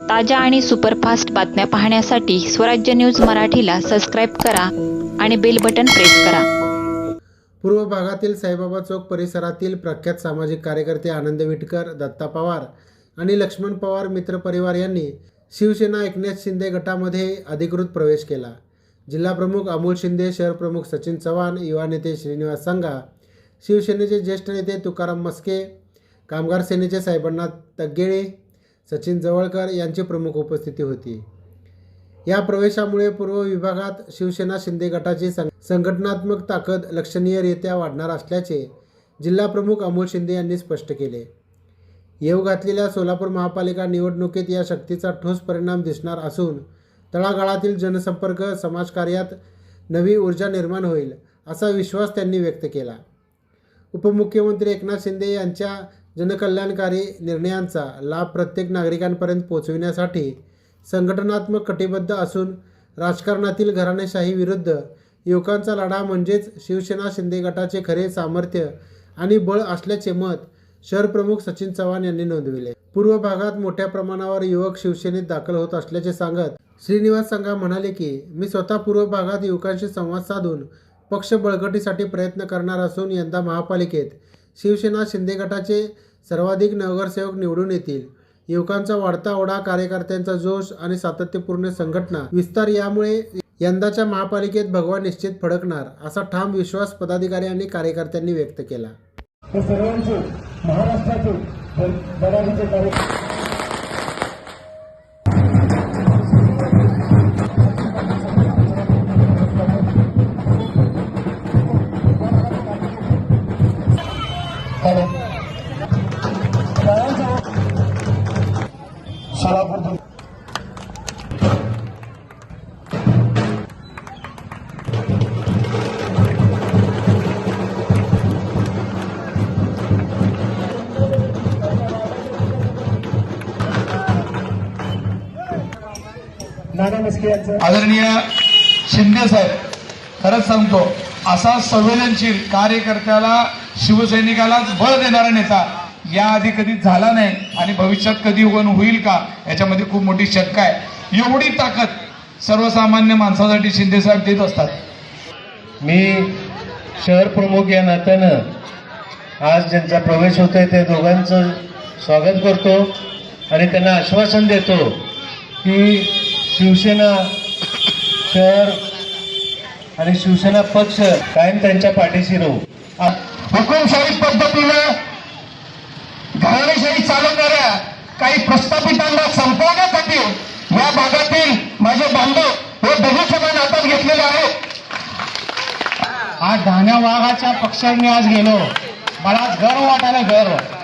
ताज्या आणि सुपरफास्ट बातम्या पाहण्यासाठी स्वराज्य न्यूज मराठीला सबस्क्राईब करा आणि बेल बटन प्रेस करा. पूर्व भागातील साईबाबा चौक परिसरातील प्रख्यात सामाजिक कार्यकर्ते आनंद विटकर दत्ता पवार आणि लक्ष्मण पवार मित्रपरिवार यांनी शिवसेना एकनाथ शिंदे गटामध्ये अधिकृत प्रवेश केला. जिल्हाप्रमुख अमोल शिंदे शहर प्रमुख सचिन चव्हाण युवा नेते श्रीनिवास सांगा शिवसेनेचे ज्येष्ठ नेते तुकाराम मस्के कामगार सेनेचे साहेबांना तग्गेळे सचिन जवळकर यांची प्रमुख उपस्थिती होती. या प्रवेशामुळे पूर्व विभागात शिवसेना शिंदे गटाची सं संघटनात्मक ताकद लक्षणीयरित्या वाढणार असल्याचे जिल्हाप्रमुख अमोल शिंदे यांनी स्पष्ट केले. येऊ घातलेल्या सोलापूर महापालिका निवडणुकीत या शक्तीचा ठोस परिणाम दिसणार असून तळागाळातील जनसंपर्क समाजकार्यात नवी ऊर्जा निर्माण होईल असा विश्वास त्यांनी व्यक्त केला. उपमुख्यमंत्री एकनाथ शिंदे यांच्या जनकल्याणकारी निर्णयांचा लाभ प्रत्येक नागरिकांपर्यंत पोचविण्यासाठी संघटनात्मक कटिबद्ध असून राजकारणातील घराणेशाही विरुद्ध युवकांचा लढा म्हणजेच शिवसेना शिंदे गटाचे खरे सामर्थ्य आणि बळ असल्याचे मत शहर प्रमुख सचिन चव्हाण यांनी नोंदविले. पूर्व भागात मोठ्या प्रमाणावर युवक शिवसेनेत दाखल होत असल्याचे सांगत श्रीनिवास संघा म्हणाले की मी स्वतः पूर्व भागात युवकांशी संवाद साधून पक्ष बळकटीसाठी प्रयत्न करणार असून यंदा महापालिकेत शिवसेना शिंदे गटाचे सर्वाधिक नगरसेवक निवडून येतील. युवकांचा वाढता ओढा कार्यकर्त्यांचा जोश आणि सातत्यपूर्ण संघटना. विस्तार यामुळे यंदाच्या महापालिकेत भगवा निश्चित फडकणार असा ठाम विश्वास पदाधिकारी आणि कार्यकर्त्यांनी व्यक्त केला. हे सर्वांचे महाराष्ट्राचे सोलापूर आदरणीय शिंदे साहेब खरंच सांगतो असा संवेदनशील कार्यकर्त्याला शिवसैनिकालाच बळ देणारा नेता याआधी कधी झाला नाही आणि भविष्यात कधी वन होईल का याच्यामध्ये खूप मोठी शंका आहे. एवढी ताकद सर्वसामान्य माणसासाठी शिंदे साहेब देत असतात. मी शहर प्रमुख या नात्यानं आज ज्यांचा प्रवेश होतोय ते दोघांचं स्वागत करतो आणि त्यांना आश्वासन देतो की शिवसेना शहर आणि शिवसेना पक्ष कायम त्यांच्या पाठीशी राहू. हुकुमशाही पद्धतीनं घराणेशाही चालवणाऱ्या काही प्रस्थापितांना संपवण्यासाठी या भागातील माझे बांधव हे दहीसमान हातात घेतलेले आहेत. आज धान्या वाघाच्या पक्षांनी आज गेलो. मला आज गर्व वाटायला गर्व.